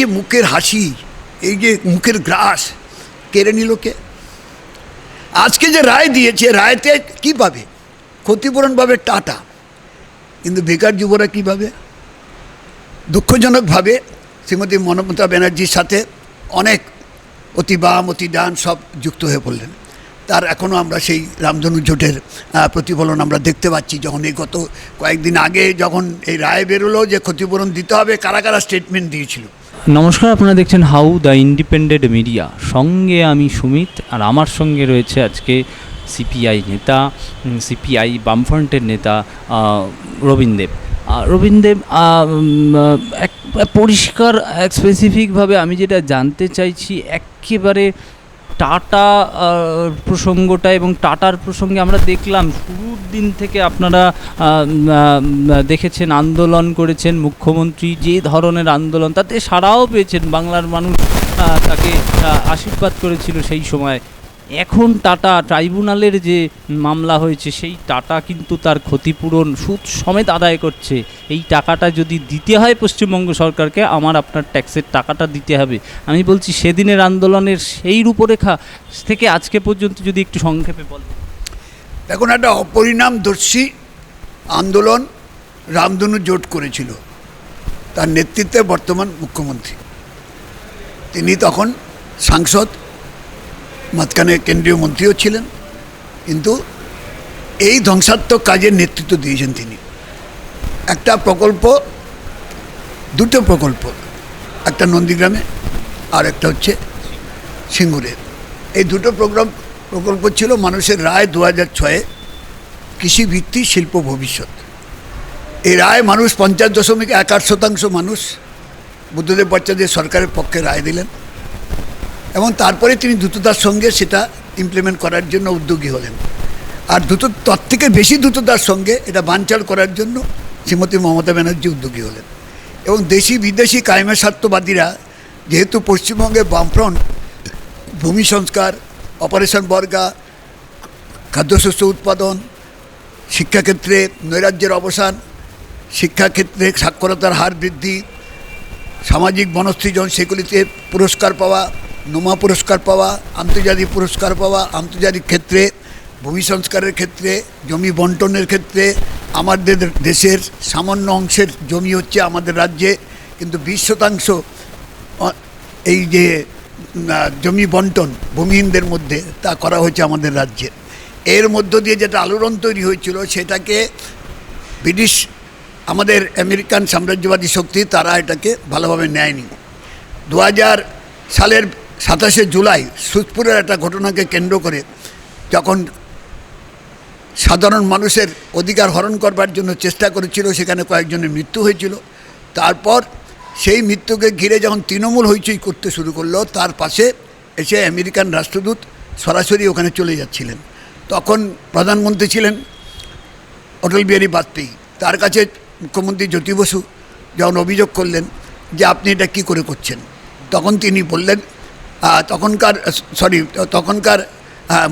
যে মুখের হাসি, এই যে মুখের গ্রাস, কেড়ে নিল কে? আজকে যে রায় দিয়েছে, রায়তে কি পাবে? ক্ষতিপূরণ পাবে টাটা। কিন্তু বেকার যুবরা কী পাবে? দুঃখজনকভাবে শ্রীমতী মমতা ব্যানার্জির সাথে অনেক অতি বাম অতি ডান সব যুক্ত হয়ে পড়লেন। তার এখনও আমরা সেই রামধনু জোটের প্রতিফলন আমরা দেখতে পাচ্ছি যখন এই গত কয়েকদিন আগে যখন এই রায় বেরোলো যে ক্ষতিপূরণ দিতে হবে, কারা কারা স্টেটমেন্ট দিয়েছিল। নমস্কার আপনারা দেখছেন হাউ দ্য ইন্ডিপেন্ডেন্ট মিডিয়া সঙ্গে আমি সুমিত আর আমার সঙ্গে রয়েছে আজকে সিপিআই নেতা সিপিআই বামফ্রন্টের নেতা রবীন্দেব রবীন দেব রবীন দেব আহ, উম, আহ, এক পরিষ্কার এক স্পেসিফিকভাবে আমি যেটা জানতে চাইছি একেবারে টাটা প্রসঙ্গটা এবং টাটার প্রসঙ্গে আমরা দেখলাম, শুরুর দিন থেকে আপনারা দেখেছেন, আন্দোলন করেছেন মুখ্যমন্ত্রী, যে ধরনের আন্দোলন, তাতে সারাও পেয়েছেন বাংলার মানুষ তাকে আশীর্বাদ করেছিল সেই সময়। এখন টাটা, ট্রাইব্যুনালের যে মামলা হয়েছে, সেই টাটা কিন্তু তার ক্ষতিপূরণ সুদ সমেত আদায় করছে। এই টাকাটা যদি দিতে হয় পশ্চিমবঙ্গ সরকারকে, আমার আপনার ট্যাক্সের টাকাটা দিতে হবে। আমি বলছি, সেদিনের আন্দোলনের সেই রূপরেখা থেকে আজকে পর্যন্ত যদি একটু সংক্ষেপে বলেন। এখন একটা অপরিণামদর্শী আন্দোলন রামধনু জোট করেছিল। তার নেতৃত্বে বর্তমান মুখ্যমন্ত্রী। তিনি তখন সাংসদ। মাঝখানে কেন্দ্রীয় মন্ত্রীও ছিলেন, কিন্তু এই ধ্বংসাত্মক কাজের নেতৃত্ব দিয়েছেন তিনি। একটা প্রকল্প, দুটো প্রকল্প, একটা নন্দীগ্রামে আর একটা হচ্ছে সিঙ্গুরে। এই দুটো প্রোগ্রাম, প্রকল্প ছিল মানুষের রায় দু হাজার ছয়ে কৃষিভিত্তিক শিল্প ভবিষ্যৎ। এই রায় মানুষ পঞ্চাশ দশমিক এক আট শতাংশ মানুষ, বুদ্ধদেব ভট্টাচার্য সরকারের পক্ষে রায় দিলেন। এবং তারপরে তিনি দ্রুততার সঙ্গে সেটা ইমপ্লিমেন্ট করার জন্য উদ্যোগী হলেন। আর দ্রুত, তার থেকে বেশি দ্রুততার সঙ্গে এটা বানচাল করার জন্য শ্রীমতী মমতা ব্যানার্জি উদ্যোগী হলেন। এবং দেশি বিদেশি কায়েমের স্বার্থবাদীরা, যেহেতু পশ্চিমবঙ্গে বামফ্রন্ট, ভূমি সংস্কার, অপারেশন বর্গা, খাদ্যশস্য উৎপাদন, শিক্ষাক্ষেত্রে নৈরাজ্যের অবসান, শিক্ষাক্ষেত্রে সাক্ষরতার হার বৃদ্ধি, সামাজিক বনসৃজন সেগুলিতে পুরস্কার পাওয়া নোমা পুরস্কার পাওয়া, আন্তর্জাতিক পুরস্কার পাওয়া, আন্তর্জাতিক ক্ষেত্রে, ভূমি সংস্কারের ক্ষেত্রে, জমি বন্টনের ক্ষেত্রে, আমাদের দেশের সামান্য অংশের জমি হচ্ছে আমাদের রাজ্যে। কিন্তু বিশ শতাংশ এই যে জমি বন্টন ভূমিহীনদের মধ্যে তা করা হয়েছে আমাদের রাজ্যে। এর মধ্য দিয়ে যেটা আলোড়ন তৈরি হয়েছিল, সেটাকে ব্রিটিশ, আমাদের আমেরিকান সাম্রাজ্যবাদী শক্তি, তারা এটাকে ভালোভাবে নেয়নি। দু হাজার সালের সাতাশে জুলাই সুতপুরের একটা ঘটনাকে কেন্দ্র করে যখন সাধারণ মানুষের অধিকার হরণ করবার জন্য চেষ্টা করেছিল, সেখানে কয়েকজনের মৃত্যু হয়েছিল। তারপর সেই মৃত্যুকে ঘিরে যখন তৃণমূল হইচই করতে শুরু করল, তার পাশে এসে আমেরিকান রাষ্ট্রদূত সরাসরি ওখানে চলে যাচ্ছিলেন। তখন প্রধানমন্ত্রী ছিলেন অটল বিহারী বাজপেয়ী। তার কাছে মুখ্যমন্ত্রী জ্যোতি বসু যখন অভিযোগ করলেন যে, আপনি এটা কী করে করছেন? তখন তিনি বললেন তখনকার সরি তখনকার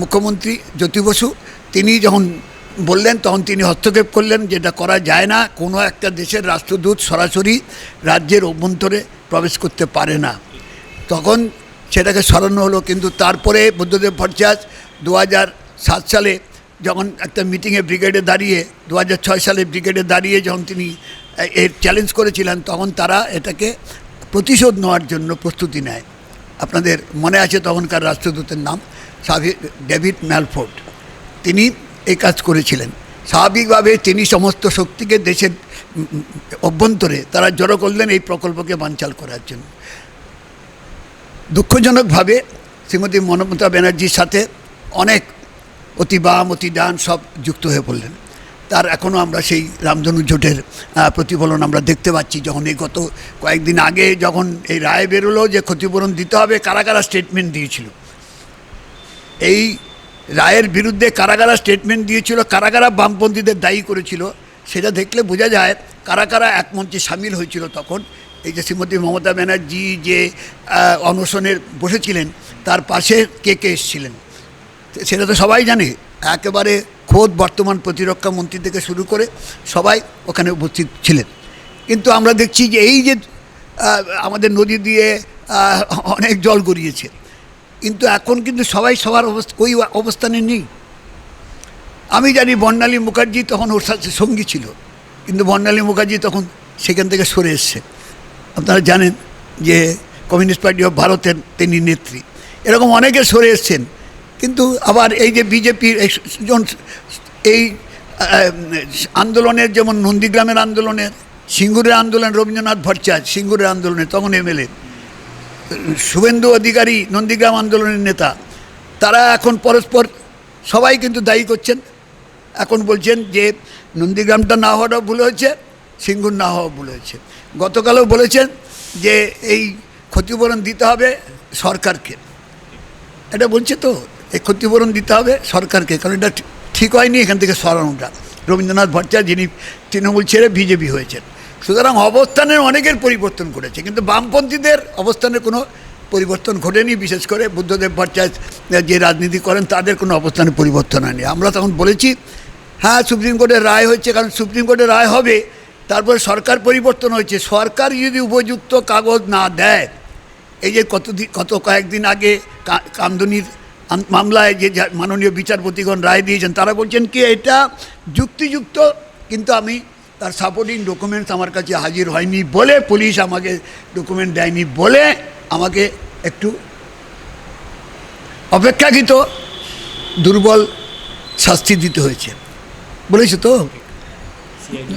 মুখ্যমন্ত্রী জ্যোতি বসু, তিনি যখন বললেন, তখন তিনি হস্তক্ষেপ করলেন যেটা করা যায় না, কোনো একটা দেশের রাষ্ট্রদূত সরাসরি রাজ্যের অভ্যন্তরে প্রবেশ করতে পারে না। তখন সেটাকে সরানো হলো, কিন্তু তারপরে বুদ্ধদেব ভট্টাচার্য দু সাত সালে যখন একটা মিটিংয়ে ব্রিগেডে দাঁড়িয়ে দু ছয় সালে ব্রিগেডে দাঁড়িয়ে যখন তিনি এর চ্যালেঞ্জ করেছিলেন, তখন তারা এটাকে প্রতিশোধ নেওয়ার জন্য প্রস্তুতি নেয়। আপনাদের মনে আছে তখনকার রাষ্ট্রদূতের নাম? David Malford. তিনি এই কাজ করেছিলেন। স্বাভাবিকভাবে তিনি সমস্ত শক্তিকে দেশের অভ্যন্তরে তারা জড়ো করলেন এই প্রকল্পকে বানচাল করার জন্য। দুঃখজনকভাবে শ্রীমতী মমতা ব্যানার্জির সাথে অনেক অতি বাম অতি ডান সব যুক্ত হয়ে পড়লেন। তার এখনও আমরা সেই রামধনু জোটের প্রতিফলন আমরা দেখতে পাচ্ছি যখন এই গত কয়েকদিন আগে যখন এই রায় বেরোলো যে ক্ষতিপূরণ দিতে হবে, কারা কারা স্টেটমেন্ট দিয়েছিল? এই রায়ের বিরুদ্ধে কারা কারা স্টেটমেন্ট দিয়েছিল, কারা কারা বামপন্থীদের দায়ী করেছিল, সেটা দেখলে বোঝা যায় কারা কারা এক মঞ্চে সামিল হয়েছিল তখন। এই যে শ্রীমতী মমতা ব্যানার্জি যে অনশনের বসেছিলেন, তার পাশে কে কে এসেছিলেন? সেটা তো সবাই জানে। একেবারে খোদ বর্তমান প্রতিরক্ষা মন্ত্রী থেকে শুরু করে সবাই ওখানে উপস্থিত ছিলেন। কিন্তু আমরা দেখছি যে এই যে আমাদের নদী দিয়ে অনেক জল গড়িয়েছে। কিন্তু এখন কিন্তু সবাই সবার অবস্থা, ওই অবস্থানে নেই। আমি জানি বর্ণালী মুখার্জি তখন ওর সাথে সঙ্গী ছিল, কিন্তু বর্ণালী মুখার্জি তখন সেখান থেকে সরে এসছে। আপনারা জানেন যে কমিউনিস্ট পার্টি অফ ভারতের তিনি নেত্রী। এরকম অনেকে সরে এসছেন। কিন্তু আবার এই যে বিজেপির এই আন্দোলনের যেমন নন্দীগ্রামের আন্দোলনের সিঙ্গুরের আন্দোলন রবীন্দ্রনাথ ভট্টাচার্য, সিঙ্গুরের আন্দোলনে তখন এমএলএ শুভেন্দু অধিকারী নন্দীগ্রাম আন্দোলনের নেতা, তারা এখন পরস্পর সবাই কিন্তু দায়ী করছেন। এখন বলছেন যে নন্দীগ্রামটা না হওয়াটা ভুল হয়েছে, সিঙ্গুর না হওয়া ভুল হয়েছে। গতকালও বলেছেন যে এই ক্ষতিপূরণ দিতে হবে সরকারকে। এটা বলছে তো? এই ক্ষতিপূরণ দিতে হবে সরকারকে, কারণ এটা ঠিক- হয়নি এখান থেকে সরানোটা রবীন্দ্রনাথ ভট্টাচার্য, যিনি তৃণমূল ছেড়ে বিজেপি হয়েছেন। সুতরাং অবস্থানের অনেকের পরিবর্তন ঘটেছে, কিন্তু বামপন্থীদের অবস্থানের কোনো পরিবর্তন ঘটেনি, বিশেষ করে বুদ্ধদেব ভট্টাচার্য যে রাজনীতি করেন, তাদের কোনো অবস্থানে পরিবর্তন হয়নি। আমরা তখন বলেছি হ্যাঁ সুপ্রিম কোর্টের রায় হচ্ছে কারণ সুপ্রিম কোর্টের রায় হবে, তারপরে সরকার পরিবর্তন হয়েছে। সরকার যদি উপযুক্ত কাগজ না দেয়, এই যে কত কত কয়েকদিন আগে কামদুনির মামলায় যে মাননীয় বিচারপতিগণ রায় দিয়েছেন তারা বলছেন কি এটা যুক্তিযুক্ত কিন্তু আমি তার সাপোর্টিং ডকুমেন্টস আমার কাছে হাজির হয়নি বলে পুলিশ আমাকে ডকুমেন্ট দেয়নি বলে আমাকে একটু অপেক্ষাকৃত দুর্বল শাস্তি দিতে হয়েছে। বলেছ তো?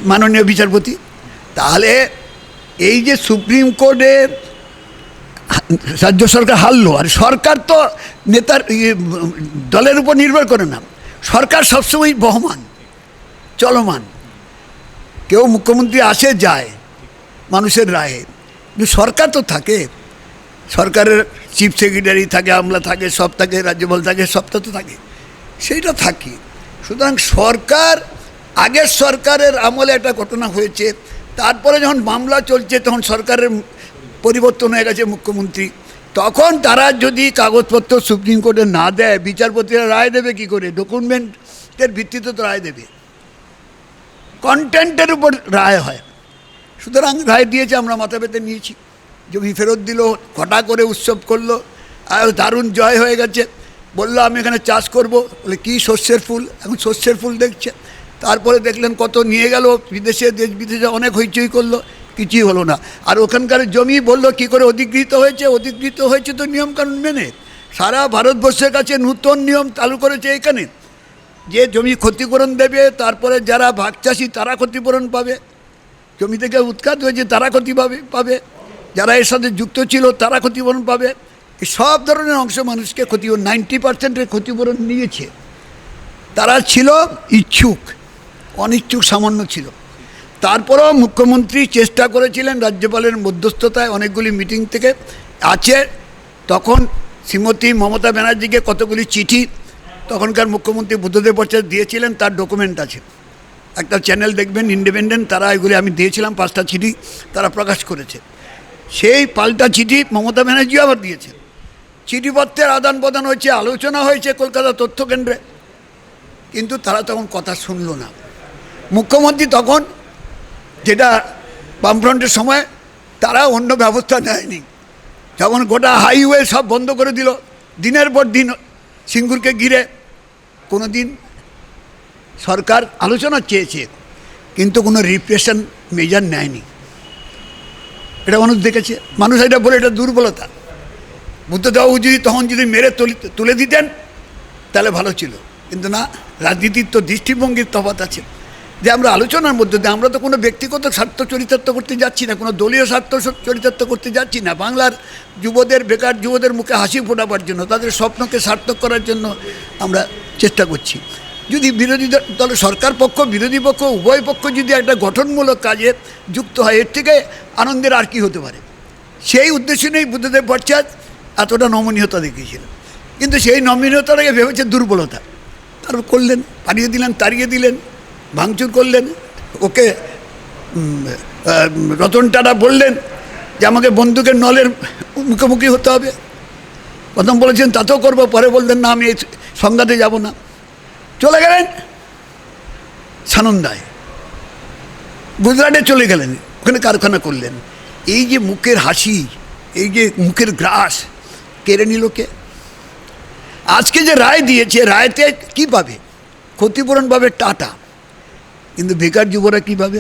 মাননীয় বিচারপতি তাহলে এই যে সুপ্রিম কোর্টে রাজ্য সরকার হারলো, আর সরকার তো নেতার দলের উপর নির্ভর করে না। সরকার সবসময় বহমান, চলমান। কেউ মুখ্যমন্ত্রী আসে, যায়, মানুষের রায়ে। কিন্তু সরকার তো থাকে। সরকারের চিফ সেক্রেটারি থাকে, আমলা থাকে, সব থাকে, রাজ্যপাল থাকে সবটা তো থাকে। সেইটা থাকি। সুতরাং সরকার, আগের সরকারের আমলে একটা ঘটনা হয়েছে। তারপরে যখন মামলা চলছে, তখন সরকারের পরিবর্তন হয়ে গেছে মুখ্যমন্ত্রী। তখন তারা যদি কাগজপত্র সুপ্রিম কোর্টে না দেয়, বিচারপতিরা রায় দেবে কি করে? ডকুমেন্টের ভিত্তিতে তো রায় দেবে। কন্টেন্টের উপর রায় হয়। সুতরাং রায় দিয়েছে, আমরা মাথা পেতে নিয়েছি। জমি ফেরত দিল ঘটা করে উৎসব করল, আর দারুণ জয় হয়ে গেছে। বলল, আমি এখানে চাষ করব। বলে, কী শস্যের ফুল? এখন শস্যের ফুল দেখছে। তারপরে দেখলেন, কত নিয়ে গেল, বিদেশে দেশ বিদেশে অনেক হইচই করল। কিছুই হলো না। আর ওখানকার জমি বলল, কি করে অধিকৃত হয়েছে? অধিকৃত হয়েছে তো নিয়মকানুন মেনে। সারা ভারতবর্ষের কাছে নূতন নিয়ম চালু করেছে এখানে। যে জমি ক্ষতিপূরণ দেবে, তারপরে যারা ভাগ চাষি তারা ক্ষতিপূরণ পাবে। জমি থেকে উৎখাত হয়েছে, তারা ক্ষতি পাবে পাবে। যারা এর সাথে যুক্ত ছিল, তারা ক্ষতিপূরণ পাবে। সব ধরনের অংশ মানুষকে ক্ষতি নাইনটি পার্সেন্টের ক্ষতিপূরণ নিয়েছে। তারা ছিল ইচ্ছুক, অনিচ্ছুক, সামান্য ছিল। তারপরেও মুখ্যমন্ত্রী চেষ্টা করেছিলেন রাজ্যপালের মধ্যস্থতায় অনেকগুলি মিটিং থেকে। আছে, তখন শ্রীমতী মমতা ব্যানার্জিকে কতগুলি চিঠি তখনকার মুখ্যমন্ত্রী বুদ্ধদেব ভট্টাচার্য দিয়েছিলেন, তার ডকুমেন্ট আছে। একটা চ্যানেল দেখবেন, ইন্ডিপেন্ডেন্ট, তারা এগুলি আমি দিয়েছিলাম, পাঁচটা চিঠি তারা প্রকাশ করেছে। সেই পাল্টা চিঠি মমতা ব্যানার্জিও আবার দিয়েছে। চিঠিপত্রের আদান প্রদান হয়েছে, আলোচনা হয়েছে কলকাতা তথ্য কেন্দ্রে। কিন্তু তারা তখন কথা শুনলো না। মুখ্যমন্ত্রী তখন যেটা বামফ্রন্টের সময় তারা অন্য ব্যবস্থা নেয়নি। যেমন গোটা হাইওয়ে সব বন্ধ করে দিল, দিনের পর দিন সিঙ্গুরকে ঘিরে কোনো দিন সরকার আলোচনা চেয়েছে, কিন্তু কোনো রিপ্রেশন মেজার নেয়নি। এটা মানুষ দেখেছে। মানুষ এটা বলে এটা দুর্বলতা। বুদ্ধদেবাবু যদি তখন যদি মেরে তুলি- দিতেন, তাহলে ভালো ছিল। কিন্তু না, রাজনীতির তো দৃষ্টিভঙ্গির তফাৎ আছে। যে আমরা আলোচনার মধ্যে দিয়ে আমরা তো কোনো ব্যক্তিগত স্বার্থ চরিতার্থ করতে যাচ্ছি না, কোনো দলীয় স্বার্থ চরিতার্থ করতে যাচ্ছি না। বাংলার যুবদের, বেকার যুবদের মুখে হাসি ফোটাবার জন্য, তাদের স্বপ্নকে সার্থক করার জন্য আমরা চেষ্টা করছি। যদি বিরোধী দল- সরকার পক্ষ, বিরোধী পক্ষ, উভয় পক্ষ যদি একটা গঠনমূলক কাজে যুক্ত হয়, এর থেকে আনন্দের আর কি হতে পারে? সেই উদ্দেশ্য নিয়েই বুদ্ধদেব ভট্টাচার্য এতটা নমনীয়তা দেখিয়েছিলেন। কিন্তু সেই নমনীয়তাটাকে ভেবেছে দুর্বলতা। তারপর করলেন পাড়িয়ে দিলেন, তাড়িয়ে দিলেন ভাঙচুর করলেন। ওকে রতন টাটা বললেন যে আমাকে বন্দুকের নলের মুখোমুখি হতে হবে। প্রথম বলেছেন, তাতেও করব, পরে বললেন, না, আমি এই সংঘাতে যাব না। চলে গেলেন সানন্দায়। গুজরাটে চলে গেলেন, ওখানে কারখানা করলেন। এই যে মুখের হাসি, এই যে মুখের গ্রাস, কেড়ে নিল কে? আজকে যে রায় দিয়েছে, রায়তে কি পাবে? ক্ষতিপূরণ পাবে টাটা। কিন্তু বেকার যুবরা কি পাবে